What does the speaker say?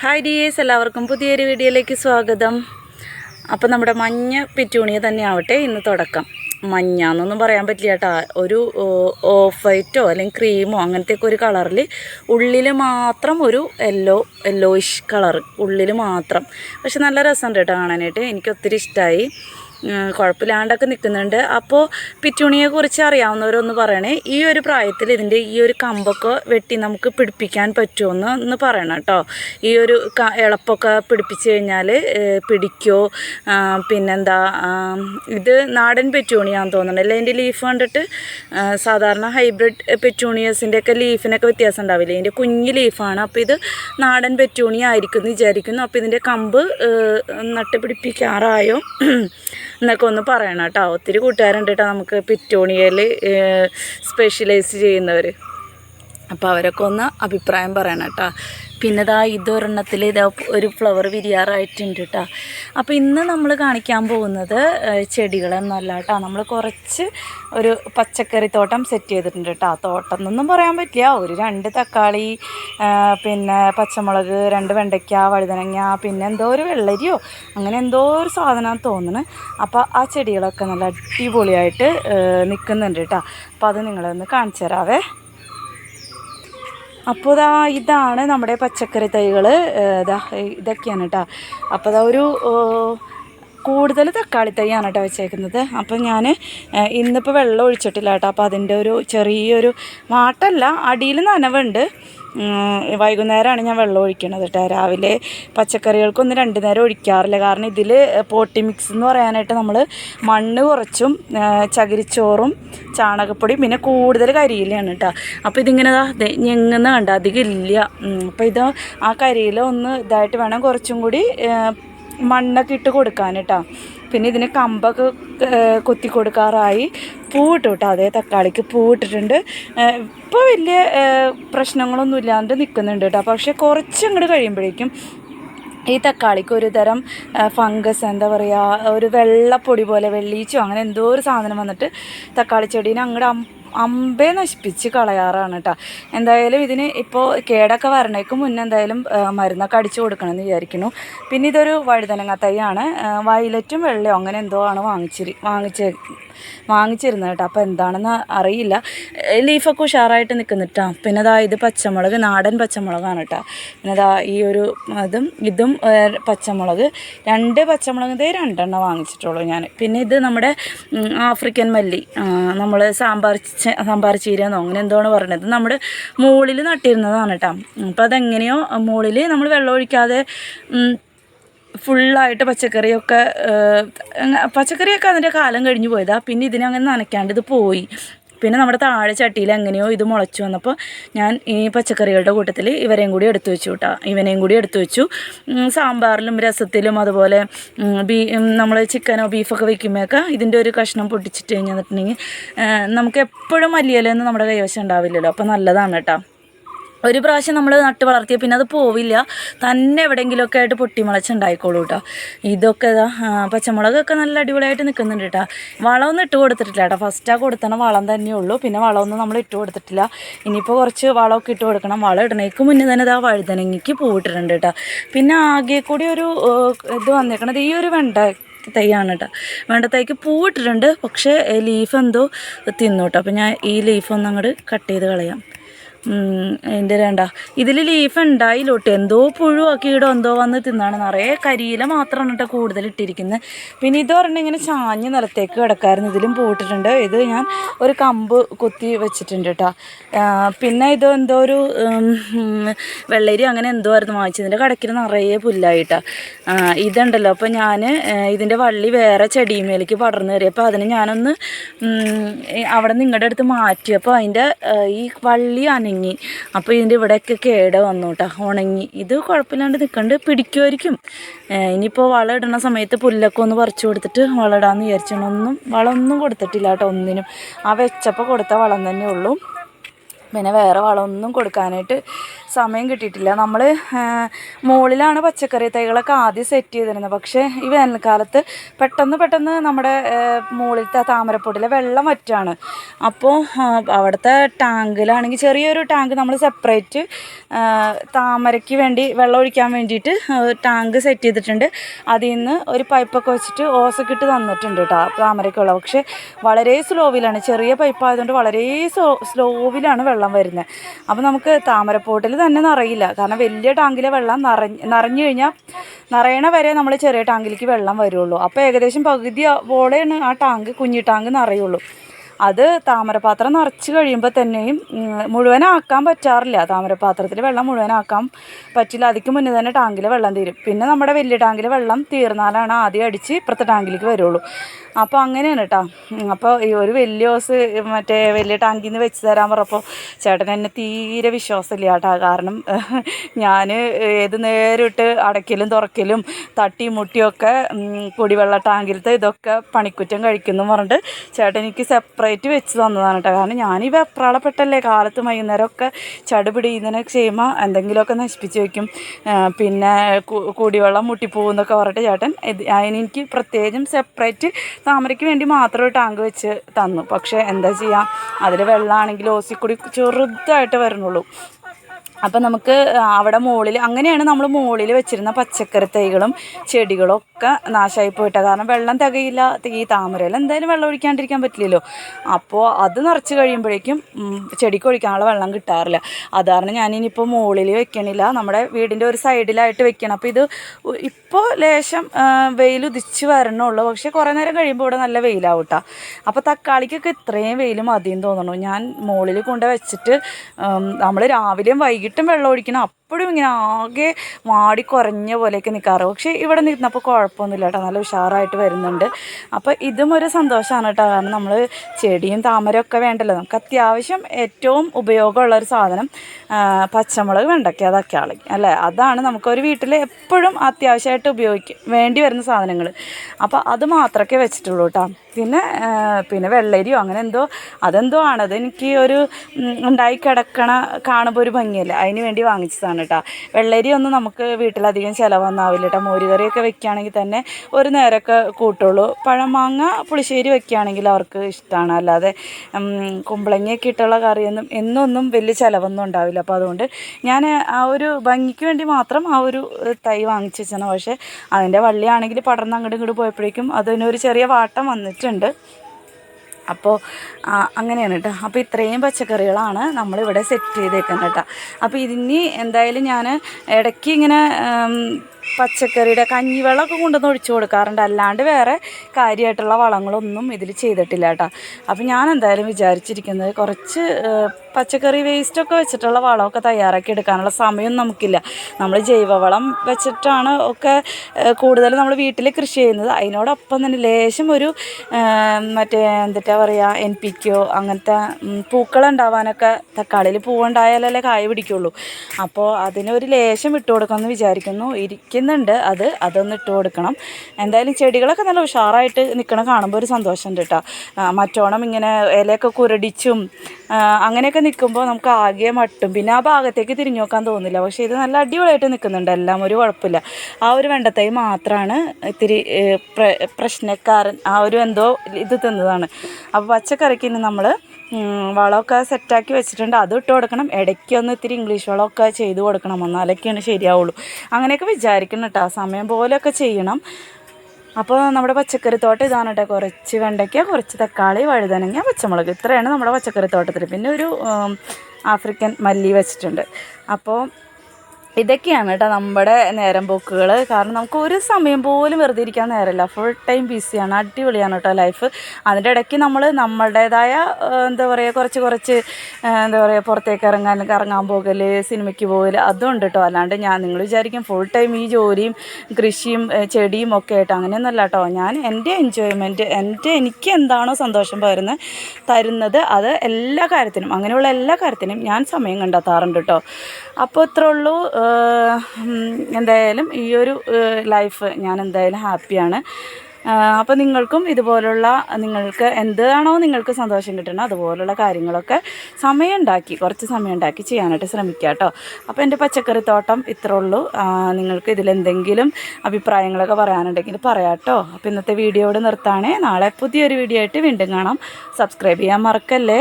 Hi dears എല്ലാവർക്കും പുതിയൊരു വീഡിയോയിലേക്ക് സ്വാഗതം. അപ്പോൾ നമ്മുടെ മഞ്ഞ പെറ്റൂണിയ തന്നെ ആവട്ടെ ഇന്ന് തുടക്കം. മഞ്ഞ എന്നൊന്നും പറയാൻ പറ്റില്ല കേട്ടോ. ഒരു ഓഫ് വൈറ്റോ അല്ലെങ്കിൽ ക്രീമോ അങ്ങനത്തെയൊക്കെ ഒരു കളറിൽ ഉള്ളിൽ മാത്രം ഒരു യെല്ലോ യെല്ലോയിഷ് കളർ ഉള്ളിൽ മാത്രം. പക്ഷെ നല്ല രസമുണ്ട് കേട്ടോ കാണാനായിട്ട്. എനിക്ക് ഒത്തിരി ഇഷ്ടമായി കുഴപ്പമില്ലാണ്ടൊക്കെ നിൽക്കുന്നുണ്ട്. അപ്പോൾ പിറ്റുണിയെ കുറിച്ച് അറിയാവുന്നവരൊന്ന് പറയണേ. ഈ ഒരു പ്രായത്തിൽ ഇതിന്റെ ഈ ഒരു കമ്പൊക്കെ വെട്ടി നമുക്ക് പിടിപ്പിക്കാൻ പറ്റുമെന്ന് ഒന്ന് പറയണം കേട്ടോ. ഈ ഒരു ഇളപ്പൊക്കെ പിടിപ്പിച്ച് കഴിഞ്ഞാൽ പിടിക്കോ? പിന്നെന്താ ഇത് നാടൻ പെറ്റൂണിയാന്ന് തോന്നുന്നുണ്ട് അല്ലേ? അതിന്റെ ലീഫ് കണ്ടിട്ട് സാധാരണ ഹൈബ്രിഡ് പെറ്റൂണിയസിന്റെ ഒക്കെ ലീഫിനൊക്കെ വ്യത്യാസം ഉണ്ടാവില്ലേ? ഇതിന്റെ കുഞ്ഞ് ലീഫാണ് അപ്പോൾ ഇത് നാടൻ പെറ്റൂണിയ ആയിരിക്കും എന്ന് വിചാരിക്കുന്നു. അപ്പോൾ ഇതിന്റെ കമ്പ് നട്ടുപിടിപ്പിക്കാറായോ? നട്ട് പിടിപ്പിക്കാറായോ എന്നൊക്കെ ഒന്ന് പറയണം കേട്ടോ. ഒത്തിരി കൂട്ടുകാരുണ്ട് കേട്ടോ നമുക്ക് പിറ്റോണിയയിൽ സ്പെഷ്യലൈസ് ചെയ്യുന്നവർ അപ്പോൾ അവരൊക്കെ ഒന്ന് അഭിപ്രായം പറയണം കേട്ടോ. പിന്നെ ഇതാ ഇതൊരെണ്ണത്തിൽ ഇതാ ഒരു ഫ്ലവർ വിരിയാറായിട്ടുണ്ട് കേട്ടോ. അപ്പോൾ ഇന്ന് നമ്മൾ കാണിക്കാൻ പോകുന്നത് ചെടികളെന്നല്ല കേട്ടോ. നമ്മൾ കുറച്ച് ഒരു പച്ചക്കറി തോട്ടം സെറ്റ് ചെയ്തിട്ടുണ്ട് കേട്ടോ. തോട്ടം എന്നൊന്നും പറയാൻ പറ്റില്ല. ഒരു രണ്ട് തക്കാളി പിന്നെ പച്ചമുളക് രണ്ട് വെണ്ടയ്ക്ക വഴുതനങ്ങ പിന്നെ എന്തോ ഒരു വെള്ളരിയോ അങ്ങനെ എന്തോ ഒരു സാധനം തോന്നുന്നു അപ്പോൾ ആ ചെടികളൊക്കെ നല്ല അടിപൊളിയായിട്ട് നിൽക്കുന്നുണ്ട് കേട്ടോ. അപ്പോൾ അത് നിങ്ങളൊന്ന് കാണിച്ചു തരാവേ. അപ്പോൾ ഇതാ ഇതാണ് നമ്മുടെ പച്ചക്കറി തൈകൾ ഇതാ ഇതൊക്കെയാണ് കേട്ടോ അപ്പോൾ ഇതാ ഒരു കൂടുതൽ തക്കാളി തൈയാണ് കേട്ടോ വെച്ചേക്കുന്നത്. അപ്പോൾ ഞാൻ ഇന്നിപ്പോൾ വെള്ളം ഒഴിച്ചിട്ടില്ല കേട്ടോ. അപ്പോൾ അതിന്റെ ഒരു ചെറിയൊരു വാട്ടല്ല അടിയിൽ നനവുണ്ട്. വൈകുന്നേരമാണ് ഞാൻ വെള്ളം ഒഴിക്കണത് കേട്ടോ. രാവിലെ പച്ചക്കറികൾക്കൊന്ന് രണ്ട് നേരം ഒഴിക്കാറില്ല. കാരണം ഇതിൽ പോട്ടി മിക്സ് എന്ന് പറയാനായിട്ട് നമ്മൾ മണ്ണ് കുറച്ചും ചകിരിച്ചോറും ചാണകപ്പൊടിയും പിന്നെ കൂടുതൽ കരിയിലാണ് കേട്ടോ. അപ്പോൾ ഇതിങ്ങനെ ഞെങ്ങുന്ന കണ്ട? അധികം ഇല്ല. അപ്പോൾ ഇത് ആ കരിയില ഒന്ന് ഇതായിട്ട് വേണം കുറച്ചും കൂടി മണ്ണൊക്കെ ഇട്ട് കൊടുക്കാൻ കേട്ടോ പിന്നെ ഇതിന് കമ്പൊക്കെ കൊത്തി കൊടുക്കാറായി പൂവിട്ടു കേട്ടോ അതേ തക്കാളിക്ക് പൂവിട്ടിട്ടുണ്ട്. ഇപ്പോൾ വലിയ പ്രശ്നങ്ങളൊന്നും ഇല്ലാണ്ട് നിൽക്കുന്നുണ്ട് കേട്ടോ പക്ഷേ കുറച്ചങ്ങോട്ട് കഴിയുമ്പോഴേക്കും ഈ തക്കാളിക്ക് ഒരു തരം ഫംഗസ് എന്താ പറയുക ഒരു വെള്ളപ്പൊടി പോലെ വെള്ളീച്ചോ അങ്ങനെ എന്തോ ഒരു സാധനം വന്നിട്ട് തക്കാളി ചെടീനെ അങ്ങോട്ട് അമ്പേ നശിപ്പിച്ച് കളയാറാണ് കേട്ടോ എന്തായാലും ഇതിന് ഇപ്പോൾ കേടൊക്കെ വരണേക്ക് മുന്നേ എന്തായാലും മരുന്നൊക്കെ അടിച്ചു കൊടുക്കണമെന്ന് വിചാരിക്കുന്നു. പിന്നെ ഇതൊരു വഴുതനങ്ങ തൈയാണ്. വയലറ്റും വെള്ളയോ അങ്ങനെ എന്തോ ആണ് വാങ്ങിച്ചിരി വാങ്ങിച്ച് വാങ്ങിച്ചിരുന്നത് കേട്ടോ അപ്പോൾ എന്താണെന്ന് അറിയില്ല. ലീഫൊക്കെ ഉഷാറായിട്ട് നിൽക്കുന്നിട്ടാ പിന്നെ ദാ ഇത് പച്ചമുളക് നാടൻ പച്ചമുളകാണ് കേട്ടോ പിന്നെ ദാ ഈ ഒരു അതും ഇതും പച്ചമുളക്. രണ്ട് പച്ചമുളക് ഇതേ രണ്ടെണ്ണം വാങ്ങിച്ചിട്ടുള്ളൂ ഞാൻ പിന്നെ ഇത് നമ്മുടെ ആഫ്രിക്കൻ മല്ലി. നമ്മൾ സാമ്പാർ സാമ്പാർ ചീരയെന്നോ അങ്ങനെ എന്തോന്ന് പറയണത് നമ്മുടെ മുകളിൽ നട്ടിരുന്നതാണ് കേട്ടോ അപ്പോൾ അതെങ്ങനെയോ മുകളിൽ നമ്മൾ വെള്ളം ഒഴിക്കാതെ ഫുള്ളായിട്ട് പച്ചക്കറിയൊക്കെ പച്ചക്കറിയൊക്കെ അതിന്റെ കാലം കഴിഞ്ഞ് പോയതാണ് പിന്നെ ഇതിനങ്ങനെ നനയ്ക്കാണ്ട് ഇത് പോയി. പിന്നെ നമ്മുടെ താഴെ ചട്ടിയിൽ എങ്ങനെയോ ഇത് മുളച്ചു വന്നപ്പോൾ ഞാൻ ഈ പച്ചക്കറികളുടെ കൂട്ടത്തിൽ ഇവരെയും കൂടി എടുത്തു വെച്ചു കേട്ടോ. ഇവനെയും കൂടി എടുത്തു വെച്ചു. സാമ്പാറിലും രസത്തിലും അതുപോലെ ബീ നമ്മൾ ചിക്കനോ ബീഫൊക്കെ വയ്ക്കുമ്പോഴൊക്കെ ഇതിന്റെ ഒരു കഷ്ണം പൊട്ടിച്ചിട്ട് കഴിഞ്ഞിട്ടുണ്ടെങ്കിൽ നമുക്ക് എപ്പോഴും മല്ലിയിലൊന്നും നമ്മുടെ കൈവശം ഉണ്ടാവില്ലല്ലോ. അപ്പോൾ നല്ലതാണ് കേട്ടോ. ഒരു പ്രാവശ്യം നമ്മൾ നട്ട് വളർത്തിയ പിന്നെ അത് പോവില്ല. തന്നെ എവിടെയെങ്കിലുമൊക്കെ ആയിട്ട് പൊട്ടിമുളച്ചുണ്ടായിക്കോളൂ കേട്ടോ ഇതൊക്കെ ഇതാ പച്ചമുളകൊക്കെ നല്ല അടിപൊളിയായിട്ട് നിൽക്കുന്നുണ്ട് കേട്ടോ വളമൊന്നും ഇട്ട് കൊടുത്തിട്ടില്ല കേട്ടോ ഫസ്റ്റാ കൊടുത്തണ വളം തന്നെയുള്ളൂ പിന്നെ വളമൊന്നും നമ്മൾ ഇട്ട് കൊടുത്തിട്ടില്ല. ഇനിയിപ്പോൾ കുറച്ച് വളമൊക്കെ ഇട്ട് കൊടുക്കണം. വളം ഇടണേക്ക് മുന്നേ തന്നെ ഇതാ വഴുതനങ്ങയ്ക്ക് പൂവിട്ടിട്ടുണ്ട് കേട്ടോ പിന്നെ ആകെ കൂടി ഒരു ഇത് വന്നേക്കണത് ഈ ഒരു വെണ്ട തൈയാണ് കേട്ടോ വേണ്ട തൈക്ക് പൂവിട്ടിട്ടുണ്ട്. പക്ഷേ ലീഫ് എന്തോ തിന്നു കേട്ടോ അപ്പോൾ ഞാൻ ഈ ലീഫ് ഒന്ന് അങ്ങോട്ട് കട്ട് ചെയ്ത് കളയാം. അതിന്റെ രണ്ട. ഇതിൽ ലീഫ് ഉണ്ടായില്ലോട്ട് എന്തോ പുഴുവോ കീടോ എന്തോ വന്ന് തിന്നാണ്. നിറയെ കരിയില മാത്രമാണ് കേട്ടോ കൂടുതൽ ഇട്ടിരിക്കുന്നത് പിന്നെ ഇത് പറഞ്ഞാൽ ഇങ്ങനെ ചാഞ്ഞ് നിലത്തേക്ക് കിടക്കായിരുന്നു. ഇതിലും പോയിട്ടിട്ടുണ്ട് ഇത് ഞാൻ ഒരു കമ്പ് കുത്തി വെച്ചിട്ടുണ്ട് കേട്ടോ പിന്നെ ഇത് എന്തോ ഒരു വെള്ളരി അങ്ങനെ എന്തോ ആയിരുന്നു വാങ്ങിച്ചതിന്റെ കടക്കിൽ നിറയെ പുല്ലായിട്ടാ. ഇതുണ്ടല്ലോ. അപ്പോൾ ഞാൻ ഇതിന്റെ വള്ളി വേറെ ചെടിമേലേക്ക് പടർന്നു കയറി അപ്പോൾ അതിന് ഞാനൊന്ന് അവിടെ നിങ്ങളുടെ അടുത്ത് മാറ്റി. അപ്പോൾ അതിന്റെ ഈ വള്ളി അനങ്ങി അപ്പോൾ ഇതിന്റെ ഇവിടെയൊക്കെ കേട് വന്നു കേട്ടോ ഉണങ്ങി. ഇത് കുഴപ്പമില്ലാണ്ട് നിൽക്കണ്ട് പിടിക്കുമായിരിക്കും ഇനിയിപ്പോൾ വളം ഇടുന്ന സമയത്ത് പുല്ലൊക്കെ ഒന്ന് പറിച്ചു കൊടുത്തിട്ട് വളം ഇടാമെന്ന് വിചാരിച്ചൊന്നും വളമൊന്നും കൊടുത്തിട്ടില്ല കേട്ടോ ഒന്നിനും. ആ വെച്ചപ്പോൾ കൊടുത്ത വളം തന്നെ ഉള്ളൂ. പിന്നെ വേറെ വളമൊന്നും കൊടുക്കാനായിട്ട് സമയം കിട്ടിയിട്ടില്ല. നമ്മൾ മുകളിലാണ് പച്ചക്കറി തൈകളൊക്കെ ആദ്യം സെറ്റ് ചെയ്തിരുന്നത്. പക്ഷേ ഈ വേനൽക്കാലത്ത് പെട്ടെന്ന് പെട്ടെന്ന് നമ്മുടെ മുകളിലത്തെ താമരപ്പൊടിയിലെ വെള്ളം വറ്റാണ്. അപ്പോൾ അവിടുത്തെ ടാങ്കിലാണെങ്കിൽ ചെറിയൊരു ടാങ്ക് നമ്മൾ സെപ്പറേറ്റ് താമരയ്ക്ക് വേണ്ടി വെള്ളം ഒഴിക്കാൻ വേണ്ടിയിട്ട് ടാങ്ക് സെറ്റ് ചെയ്തിട്ടുണ്ട്. അതിൽ നിന്ന് ഒരു പൈപ്പൊക്കെ വെച്ചിട്ട് ഓസൊക്കെ ഇട്ട് തന്നിട്ടുണ്ട് കേട്ടോ താമരയ്ക്കുള്ള പക്ഷേ വളരെ സ്ലോവിലാണ് ചെറിയ പൈപ്പ് ആയതുകൊണ്ട് വളരെ സ്ലോ സ്ലോവിലാണ് വെള്ളം വരുന്നത് അപ്പോൾ നമുക്ക് താമരപ്പോട്ടിൽ തന്നെ നിറയില്ല കാരണം വലിയ ടാങ്കിലെ വെള്ളം നിറഞ്ഞ് നിറഞ്ഞു കഴിഞ്ഞാൽ നിറയണ വരെ നമ്മൾ ചെറിയ ടാങ്കിലേക്ക് വെള്ളം വരുള്ളൂ. അപ്പോൾ ഏകദേശം പകുതി പോലെയാണ് ആ ടാങ്ക് കുഞ്ഞി ടാങ്ക് നിറയുള്ളൂ. അത് താമരപാത്രം നിറച്ച് കഴിയുമ്പോൾ തന്നെയും മുഴുവനാക്കാൻ പറ്റാറില്ല. താമരപാത്രത്തിൽ വെള്ളം മുഴുവനാക്കാൻ പറ്റില്ല. അതിക്ക് മുന്നേ തന്നെ ടാങ്കിൽ വെള്ളം തീരും. പിന്നെ നമ്മുടെ വലിയ ടാങ്കിൽ വെള്ളം തീർന്നാലാണ് ആദ്യം അടിച്ച് ഇപ്പുറത്തെ ടാങ്കിലേക്ക് വരുള്ളൂ. അപ്പോൾ അങ്ങനെയാണ് കേട്ടോ അപ്പോൾ ഈ ഒരു വലിയ ഓസ് മറ്റേ വലിയ ടാങ്കിൽ നിന്ന് വെച്ച് തരാൻ പറഞ്ഞപ്പോൾ ചേട്ടൻ എന്നെ തീരെ വിശ്വാസമില്ല കേട്ടോ കാരണം ഞാൻ ഏത് നേരം ഇട്ട് അടയ്ക്കലും തുറക്കലും തട്ടി മുട്ടിയൊക്കെ കുടിവെള്ള ടാങ്കിലത്തെ ഇതൊക്കെ പണിക്കുറ്റം കഴിക്കുന്നു പറഞ്ഞിട്ട് ചേട്ടൻ എനിക്ക് സെപ്പറേറ്റ് വെച്ച് തന്നതാണ് കേട്ടോ കാരണം ഞാൻ ഈ വെപ്രാളപ്പെട്ടല്ലേ കാലത്ത് വൈകുന്നേരമൊക്കെ ചടുപിടി ഇതിനെ ചെയ്യുമ്പോൾ എന്തെങ്കിലുമൊക്കെ നശിപ്പിച്ച് വയ്ക്കും പിന്നെ കുടിവെള്ളം മുട്ടിപ്പോകുന്നൊക്കെ പറഞ്ഞിട്ട് ചേട്ടൻ അതിനെനിക്ക് പ്രത്യേകം സെപ്പറേറ്റ് താമരയ്ക്ക് വേണ്ടി മാത്രം ഒരു ടാങ്ക് വെച്ച് തന്നു. പക്ഷേ എന്താ ചെയ്യുക അതിൽ വെള്ളമാണെങ്കിൽ ഓസിക്കൂടി ചെറുതായിട്ട് വരണുള്ളൂ. അപ്പം നമുക്ക് അവിടെ മുകളിൽ അങ്ങനെയാണ് നമ്മൾ മുകളിൽ വെച്ചിരുന്ന പച്ചക്കറി തൈകളും ചെടികളും ഒക്കെ നാശമായി പോയിട്ട് കാരണം വെള്ളം തികയില്ല. ഈ താമരയിൽ എന്തായാലും വെള്ളം ഒഴിക്കാണ്ടിരിക്കാൻ പറ്റില്ലല്ലോ. അപ്പോൾ അത് നിറച്ച് കഴിയുമ്പോഴേക്കും ചെടിക്ക് ഒഴിക്കാനുള്ള വെള്ളം കിട്ടാറില്ല. അത് കാരണം ഞാനിനിയിപ്പോൾ മുകളിൽ വെക്കണില്ല. നമ്മുടെ വീടിന്റെ ഒരു സൈഡിലായിട്ട് വെക്കണം. അപ്പോൾ ഇത് ഇപ്പോൾ ലേശം വെയിൽ ഉദിച്ച് വരണുള്ളൂ. പക്ഷേ കുറേ നേരം കഴിയുമ്പോൾ ഇവിടെ നല്ല വെയിലാവും കേട്ടോ അപ്പോൾ തക്കാളിക്കൊക്കെ ഇത്രയും വെയിൽ മതിയെന്ന് തോന്നുന്നു ഞാൻ മുകളിൽ കൊണ്ട് വെച്ചിട്ട് നമ്മൾ രാവിലെയും വൈകിട്ടും വെള്ളം ഒഴിക്കണം. അപ്പോഴും ഇങ്ങനെ ആകെ മാടി കുറഞ്ഞ പോലെയൊക്കെ നിൽക്കാറ് പക്ഷേ ഇവിടെ നിന്നപ്പോൾ കുഴപ്പമൊന്നുമില്ല കേട്ടോ. നല്ല ഉഷാറായിട്ട് വരുന്നുണ്ട്. അപ്പോൾ ഇതും ഒരു സന്തോഷമാണ് കേട്ടോ. കാരണം നമ്മൾ ചെടിയും താമരയൊക്കെ വേണ്ടല്ലോ. നമുക്ക് അത്യാവശ്യം ഏറ്റവും ഉപയോഗമുള്ള ഒരു സാധനം പച്ചമുളക് വെണ്ടയ്ക്ക തക്കാളി അല്ലേ? അതാണ് നമുക്കൊരു വീട്ടിൽ എപ്പോഴും അത്യാവശ്യമായിട്ട് ഉപയോഗിക്കും വേണ്ടി വരുന്ന സാധനങ്ങൾ അപ്പോൾ അത് മാത്രമേ വെച്ചിട്ടുള്ളൂ കേട്ടോ. പിന്നെ പിന്നെ വെള്ളരിയോ അങ്ങനെ എന്തോ അതെന്തോ ആണ് അതെനിക്ക് ഒരു ഉണ്ടായി കിടക്കണ കാണുമ്പോൾ ഒരു ഭംഗിയല്ല. അതിന് വേണ്ടി വാങ്ങിച്ചതാണ് കേട്ടോ വെള്ളരി ഒന്നും നമുക്ക് വീട്ടിലധികം ചിലവൊന്നാവില്ല കേട്ടോ മോരുകറിയൊക്കെ വെക്കുകയാണെങ്കിൽ തന്നെ ഒരു നേരമൊക്കെ കൂട്ടുള്ളൂ. പഴമാങ്ങ പുളിശ്ശേരി വെക്കുകയാണെങ്കിൽ അവർക്ക് ഇഷ്ടമാണ് അല്ലാതെ കുമ്പളങ്ങയൊക്കെ ഇട്ടുള്ള കറിയൊന്നും എന്നൊന്നും വലിയ ചിലവൊന്നും ഉണ്ടാവില്ല. അപ്പോൾ അതുകൊണ്ട് ഞാൻ ആ ഒരു ഭംഗിക്ക് വേണ്ടി മാത്രം ആ ഒരു തൈ വാങ്ങിച്ചു വെച്ചാണ് പക്ഷേ അതിന്റെ വള്ളിയാണെങ്കിൽ പടർന്ന് അങ്ങോട്ടും ഇങ്ങോട്ട് പോയപ്പോഴേക്കും അതിനൊരു ചെറിയ വാട്ടം വന്നിട്ടുണ്ട് അപ്പോൾ അങ്ങനെയാണ് കേട്ടോ. അപ്പോൾ ഇത്രയും പച്ചക്കറികളാണ് നമ്മളിവിടെ സെറ്റ് ചെയ്തേക്കുന്നത് കേട്ടോ. അപ്പോൾ ഇതിന് എന്തായാലും ഞാൻ ഇടയ്ക്ക് ഇങ്ങനെ പച്ചക്കറിയുടെ കഞ്ഞിവെള്ളമൊക്കെ കൊണ്ടുവന്ന് ഒഴിച്ചു കൊടുക്കാറുണ്ട്. അല്ലാണ്ട് വേറെ കാര്യമായിട്ടുള്ള വളങ്ങളൊന്നും ഇതിൽ ചെയ്തിട്ടില്ല കേട്ടോ. അപ്പോൾ ഞാൻ എന്തായാലും വിചാരിച്ചിരിക്കുന്നത് കുറച്ച് പച്ചക്കറി വേസ്റ്റൊക്കെ വെച്ചിട്ടുള്ള വളമൊക്കെ തയ്യാറാക്കി എടുക്കാനുള്ള സമയം നമുക്കില്ല. നമ്മൾ ജൈവവളം വെച്ചിട്ടാണ് ഒക്കെ കൂടുതൽ നമ്മൾ വീട്ടിൽ കൃഷി ചെയ്യുന്നത്. അതിനോടൊപ്പം തന്നെ ലേശം ഒരു മറ്റേ എന്തിട്ടാ പറയുക എൻ പി കോ അങ്ങനത്തെ പൂക്കളുണ്ടാവാനൊക്കെ തക്കാളിയിൽ പൂവുണ്ടായാലല്ലേ കായ പിടിക്കുള്ളൂ. അപ്പോൾ അതിനൊരു ലേശം ഇട്ട് കൊടുക്കാമെന്ന് വിചാരിക്കുന്നു ഇരിക്കുന്നുണ്ട്. അത് അതൊന്ന് ഇട്ട് കൊടുക്കണം. എന്തായാലും ചെടികളൊക്കെ നല്ല ഉഷാറായിട്ട് നിൽക്കണ കാണുമ്പോൾ ഒരു സന്തോഷമുണ്ട് കേട്ടോ മറ്റോണം ഇങ്ങനെ ഇലയൊക്കെ കുരടിച്ചും അങ്ങനെയൊക്കെ നിൽക്കുമ്പോൾ നമുക്ക് ആകെ മട്ടും. പിന്നെ ആ ഭാഗത്തേക്ക് തിരിഞ്ഞു നോക്കാൻ തോന്നില്ല. പക്ഷേ ഇത് നല്ല അടിപൊളിയായിട്ട് നിൽക്കുന്നുണ്ട് എല്ലാം ഒരു കുഴപ്പമില്ല. ആ ഒരു വെണ്ടത്തൈ മാത്രമാണ് ഇത്തിരി പ്ര- പ്രശ്നക്കാരൻ ആ ഒരു എന്തോ ഇത് തിന്നതാണ്. അപ്പോൾ പച്ചക്കറിക്ക് ഇനി നമ്മൾ വളമൊക്കെ സെറ്റാക്കി വെച്ചിട്ടുണ്ട്. അത് ഇട്ട് കൊടുക്കണം. ഇടയ്ക്ക് ഒന്ന് ഇത്തിരി ഇംഗ്ലീഷ് വളമൊക്കെ ചെയ്ത് കൊടുക്കണം. എന്നാലൊക്കെയാണ് ശരിയാവുള്ളൂ. അങ്ങനെയൊക്കെ വിചാരിക്കണം കേട്ടോ. സമയം പോലെയൊക്കെ ചെയ്യണം. അപ്പോൾ നമ്മുടെ പച്ചക്കറി തോട്ടം ഇതാണ് കേട്ടോ. കുറച്ച് വെണ്ടയ്ക്ക കുറച്ച് തക്കാളി വഴുതനങ്ങ പച്ചമുളക്. ഇത്രയാണ് നമ്മുടെ പച്ചക്കറിത്തോട്ടത്തിൽ പിന്നെ ഒരു ആഫ്രിക്കൻ മല്ലി വെച്ചിട്ടുണ്ട്. അപ്പോൾ ഇതൊക്കെയാണ് കേട്ടോ നമ്മുടെ നേരം പോക്കുകൾ കാരണം നമുക്ക് ഒരു സമയം പോലും വെറുതെ ഇരിക്കാൻ നേരമില്ല. ഫുൾ ടൈം ബിസിയാണ് അടിപൊളിയാണ് കേട്ടോ ലൈഫ് അതിന്റെ ഇടയ്ക്ക് നമ്മൾ നമ്മളുടേതായ എന്താ പറയുക കുറച്ച് കുറച്ച് എന്താ പറയുക പുറത്തേക്ക് ഇറങ്ങാൻ കറങ്ങാൻ പോകൽ സിനിമയ്ക്ക് പോകൽ ഉണ്ട് കേട്ടോ. അല്ലാണ്ട് ഞാൻ നിങ്ങൾ വിചാരിക്കും ഫുൾ ടൈം ഈ ജോലിയും കൃഷിയും ചെടിയും ഒക്കെ ആയിട്ട് അങ്ങനെയൊന്നുമല്ല കേട്ടോ. ഞാൻ എന്റെ എൻജോയ്മെന്റ് എന്റെ എനിക്ക് എന്താണോ സന്തോഷം പകരുന്നത് തരുന്നത് അത് എല്ലാ കാര്യത്തിനും അങ്ങനെയുള്ള എല്ലാ കാര്യത്തിനും ഞാൻ സമയം കണ്ടെത്താറുണ്ട് കേട്ടോ. അപ്പോൾ ഇത്രേ ഉള്ളൂ. എന്തായാലും ഈ ഒരു ലൈഫ് ഞാൻ എന്തായാലും ഹാപ്പിയാണ്. അപ്പോൾ നിങ്ങൾക്കും ഇതുപോലുള്ള നിങ്ങൾക്ക് എന്താണോ നിങ്ങൾക്ക് സന്തോഷം കിട്ടണോ അതുപോലുള്ള കാര്യങ്ങളൊക്കെ സമയം ഉണ്ടാക്കി കുറച്ച് സമയം ഉണ്ടാക്കി ചെയ്യാനായിട്ട് ശ്രമിക്കുക കേട്ടോ. അപ്പോൾ എന്റെ പച്ചക്കറിത്തോട്ടം ഇത്രേ ഉള്ളൂ. നിങ്ങൾക്ക് ഇതിലെന്തെങ്കിലും അഭിപ്രായങ്ങളൊക്കെ പറയാനുണ്ടെങ്കിൽ പറയാം കേട്ടോ. അപ്പോൾ ഇന്നത്തെ വീഡിയോ ഇവിടെ നിർത്താണേ. നാളെ പുതിയൊരു വീഡിയോ ആയിട്ട് വീണ്ടും കാണാം. സബ്സ്ക്രൈബ് ചെയ്യാൻ മറക്കല്ലേ?